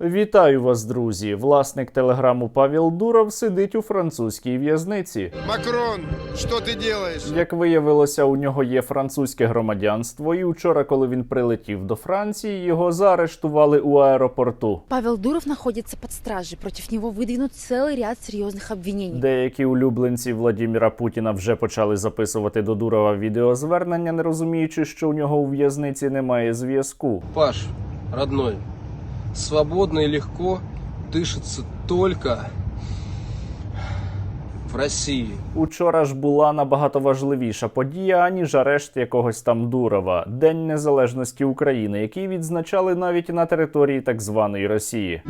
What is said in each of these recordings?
Вітаю вас, друзі! Власник телеграму Павел Дуров сидить у французькій в'язниці. Макрон, что ты делаешь? Як виявилося, у нього є французьке громадянство, і вчора, коли він прилетів до Франції, його заарештували у аеропорту. Павел Дуров находится под стражей. Против него выдвинут целый ряд серьезных обвинений. Деякі улюбленці Владіміра Путіна вже почали записувати до Дурова відеозвернення, не розуміючи, що у нього у в'язниці немає зв'язку. Паш, родной, свободно и легко дышится только в Росії Учора ж була набагато важливіша подія, аніж арешт якогось там Дурова День Незалежності України, який відзначали навіть на території так званої Росії.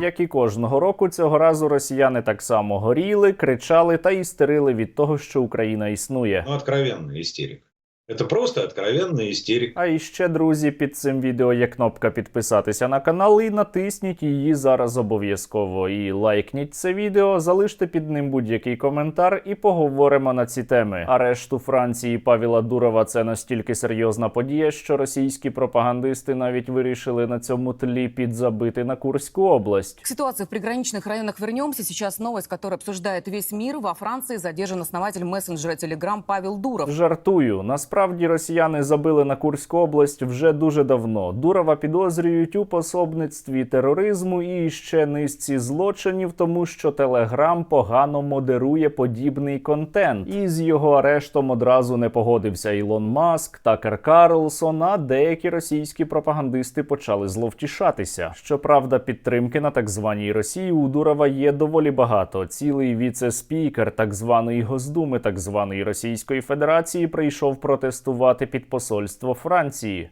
Як і кожного року, цього разу росіяни так само горіли, кричали та істерили від того, що Україна існує. Ну, откровенная истерика. Это просто откровенная истерика. А іще, друзі, під цим відео є кнопка підписатися на канал і натисніть її зараз обов'язково. І лайкніть це відео, залиште під ним будь-який коментар і поговоримо на ці теми. Арешт у Франції Павіла Дурова це настільки серйозна подія, що російські пропагандисти навіть вирішили на цьому тлі підзабити на Курську область. К ситуации в приграничных районах вернемся. Сейчас новость, которую обсуждает весь мир. Во Франции задержан основатель мессенджера Telegram Павел Дуров. Жартую. Насправді росіяни забили на Курську область вже дуже давно. Дурова підозрюють у пособництві тероризму і ще низці злочинів, тому що Телеграм погано модерує подібний контент. І з його арештом одразу не погодився Ілон Маск, Такер Карлсон, а деякі російські пропагандисти почали зловтішатися. Щоправда, підтримки на так званій Росії у Дурова є доволі багато. Цілий віце-спікер так званої Госдуми так званої Російської Федерації прийшов протестувати під посольство Франції.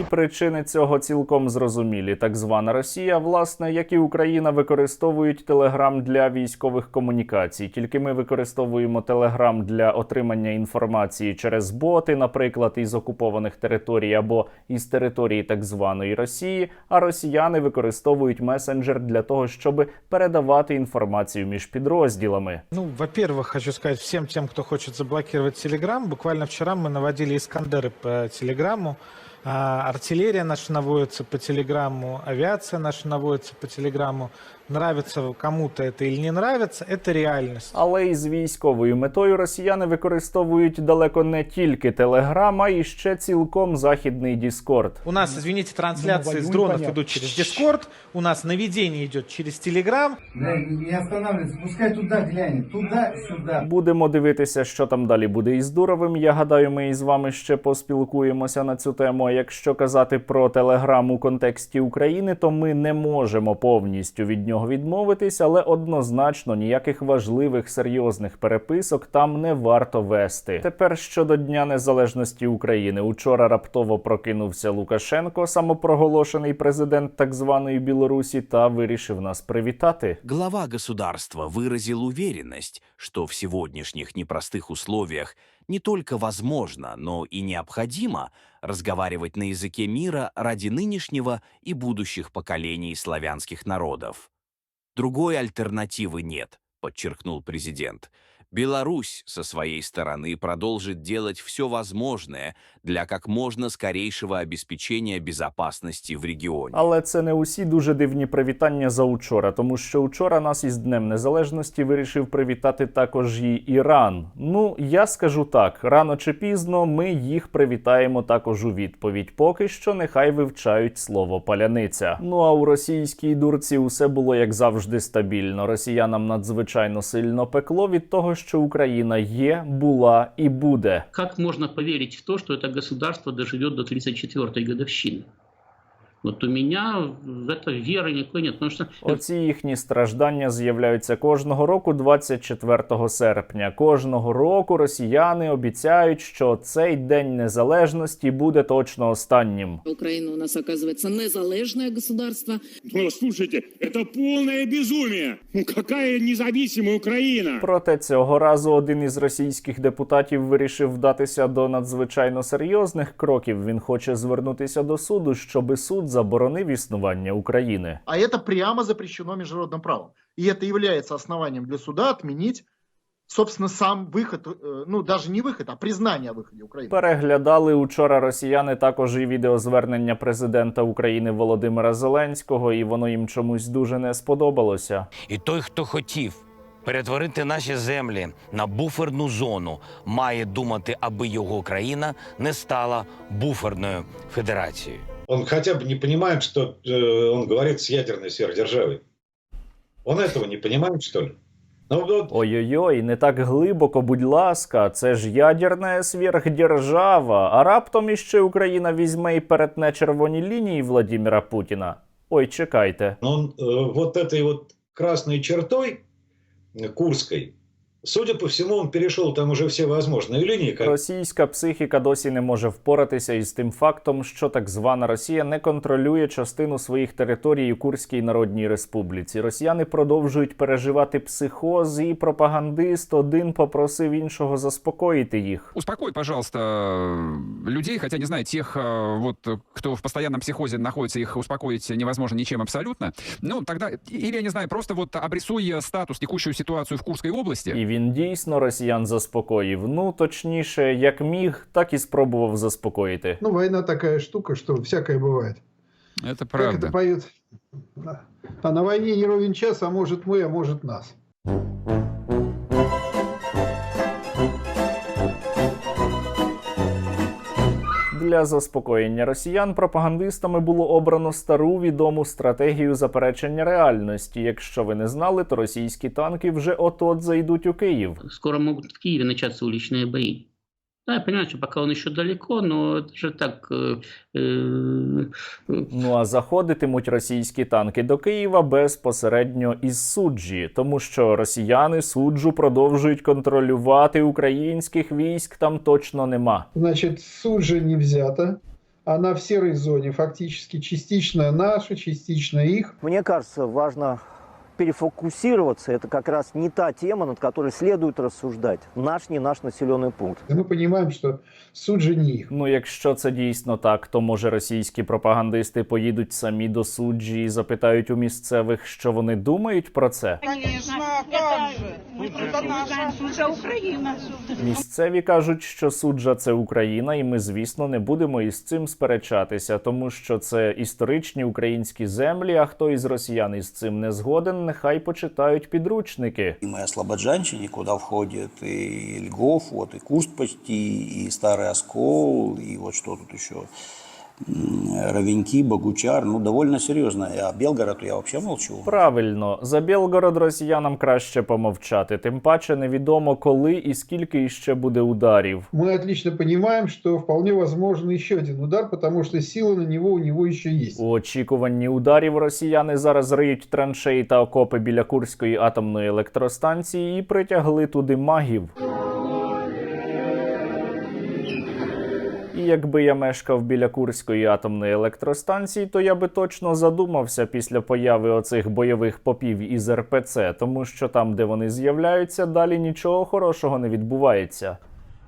І причини цього цілком зрозумілі. Так звана Росія, власне, як і Україна, використовують Телеграм для військових комунікацій. Тільки ми використовуємо Телеграм для отримання інформації через боти, наприклад, із окупованих територій або із території так званої Росії. А росіяни використовують месенджер для того, щоб передавати інформацію між підрозділами. Ну, во-первых, хочу сказать всем тем, кто хочет заблокировать Телеграм. Буквально вчера мы наводили Искандеры по Телеграмму. Артиллерия наша наводится по Телеграмму, авиация наша наводится по Телеграмму. Нравится кому-то это или не нравится, это реальность. Але із військовою метою росіяни використовують далеко не тільки Телеграм, а і ще цілком західний Діскорд. У нас, извините, трансляции с дронов идут через Дискорд, у нас наведение идет через Телеграм. Да, не останавливается, пускай туда глянет, туда-сюда. Будемо дивитися, що там далі буде із Дуровим. Я гадаю, ми із вами ще поспілкуємося на цю тему. А Якщо казати про Телеграм у контексті України, то ми не можемо повністю від нього відмовитись, але однозначно ніяких важливих серйозних переписок там не варто вести. Тепер щодо Дня Незалежності України, учора раптово прокинувся Лукашенко, самопроголошений президент так званої Білорусі, та вирішив нас привітати. Глава государства выразил уверенность, что в сегодняшних непростых условиях не только возможно, но и необходимо разговаривать на языке мира ради нынешнего и будущих поколений славянских народов. Другой альтернативы нет, подчеркнул президент. Беларусь со своей стороны продолжит делать все возможное для как можно скорейшего обеспечения безопасности в регионе. Але це не усі дуже дивні привітання за учора, тому що учора нас із Днем Незалежності вирішив привітати також і Іран. Ну я скажу так: рано чи пізно ми їх привітаємо також у відповідь. Поки що нехай вивчають слово паляниця. Ну а у російській дурці усе було як завжди стабільно. Росіянам надзвичайно сильно пекло від того, що Україна є, була і буде. Как можна поверить в то, що это государство доживет до 34-й годовщины? Вот у меня в это веры никакой нет, потому что Оці їхні страждання з'являються кожного року, 24 серпня. Кожного року росіяни обіцяють, що цей день незалежності буде точно останнім. Украина у нас оказывается незалежное государство. Ну, слушайте, это полное безумие! Ну, какая независимая Украина? Проте цього разу один із російських депутатів вирішив вдатися до надзвичайно серйозних кроків. Він хоче звернутися до суду, щоби суд заборонив існування України. А это прямо запрещено международным правом. И это является основанием для суда отменить, собственно, сам выход, э, ну, даже не выход, а признание о выходе Украины. Переглядали учора росіяни також і відеозвернення президента України Володимира Зеленського, і воно їм чомусь дуже не сподобалося. І той, хто хотів перетворити наші землі на буферну зону, має думати, аби його країна не стала буферною федерацією. Он хотя бы не понимает, что э, он говорит с ядерной сверхдержавой. Он этого не понимает, что ли? Ну, вот Ой-ой-ой, не так глибоко, будь ласка, це ж ядерна сверхдержава. А раптом іще Україна візьме і перетне червоні лінії Владіміра Путіна. Ой, чекайте. он э, вот этой вот красной чертой э, Курской, судя по всему, он перешел там уже все возможные линии. Как... Російська психіка досі не може впоратися із тим фактом, що так звана Росія не контролює частину своїх територій у Курській Народній Республіці. Росіяни продовжують переживати психоз, і пропагандист один попросив іншого заспокоїти їх. Успокой, пожалуйста, людей, хотя не знаю, тех, э, вот, э, кто в постоянном психозе находится, их успокоить невозможно ничем абсолютно. Ну, тогда, или, я не знаю, просто вот обрисуй э, статус, текущую ситуацию в Курской области. І він дійсно росіян заспокоїв. Ну точніше, як міг, так і спробував заспокоїти. Ну, война такая штука, что всякое бывает. Это Как правда. это поют? А на войне не ровен час, а может мы, а может нас. Для заспокоєння росіян пропагандистами було обрано стару відому стратегію заперечення реальності. Якщо ви не знали, то російські танки вже от-от зайдуть у Київ. Скоро можуть в Києві початися уличные бои. Да, я понимаю, что пока он еще далеко, но это же так... э, э, э, Ну а заходитимуть російські танки до Києва безпосередньо із суджі, тому що росіяни суджу продовжують контролювати українських військ там точно нема. Значит, Суджа не взята. Она в серой зоне, фактически частично наша, частично их. Мне кажется, важно перефокусироваться. Это как раз не та тема, над которой следует рассуждать. Наш, не наш населенный пункт. И мы понимаем, что Суджа не их. Ну, якщо це дійсно так, то може російські пропагандисти поїдуть самі до суджі і запитають у місцевих, що вони думають про це. Конечно, а как же? Это наша Суджа Украина. Місцеві кажуть, що суджа це Україна, і ми, звісно, не будемо із цим сперечатися, тому що це історичні українські землі. А хто із росіян із цим не згоден, Нехай почитають підручники. І моя Слободжанщине, куди входять і Льгов, от, і Курск почти, і Старий Оскол, і от що тут ще. Ровеньки, Богучар, ну, довольно серьезно. А Белгород я вообще молчу. Правильно, за Білгород росіянам краще помовчати. Тим паче невідомо коли і скільки іще буде ударів. Мы отлично понимаем, что вполне возможен еще один удар, потому что сила на него у него еще есть. У очікуванні ударів росіяни зараз риють траншеї та окопи біля Курської атомної електростанції і притягли туди магів. І якби я мешкав біля Курської атомної електростанції, то я би точно задумався після появи оцих бойових попів із РПЦ, тому що там, де вони з'являються, далі нічого хорошого не відбувається.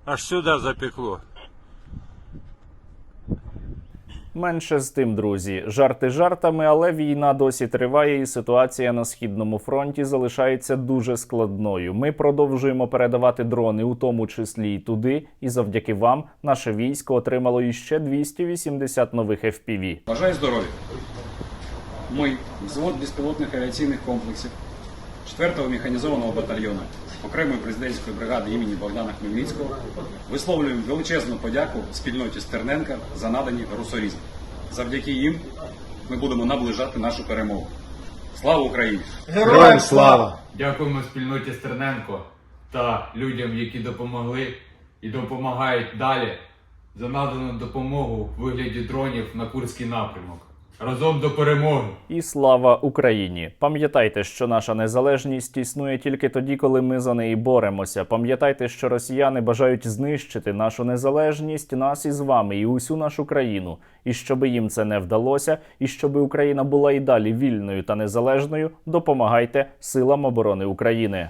Аж сюди запекло. Менше з тим, друзі. Жарти жартами, але війна досі триває, і ситуація на східному фронті залишається дуже складною. Ми продовжуємо передавати дрони, у тому числі і туди. І завдяки вам наше військо отримало іще 280 нових FPV. Бажаю здоров'я. Ми, взвод безпілотних авіаційних комплексів 4-го механізованого батальйону окремої президентської бригади імені Богдана Хмельницького висловлюємо величезну подяку спільноті Стерненка за надані русорізм. Завдяки їм ми будемо наближати нашу перемогу. Слава Україні! Героям слава! Дякуємо спільноті Стерненко та людям, які допомогли і допомагають далі за надану допомогу в вигляді дронів на Курський напрямок. Разом до перемоги! І слава Україні! Пам'ятайте, що наша незалежність існує тільки тоді, коли ми за неї боремося. Пам'ятайте, що росіяни бажають знищити нашу незалежність, нас із вами і усю нашу країну. І щоби їм це не вдалося, і щоби Україна була і далі вільною та незалежною, допомагайте силам оборони України.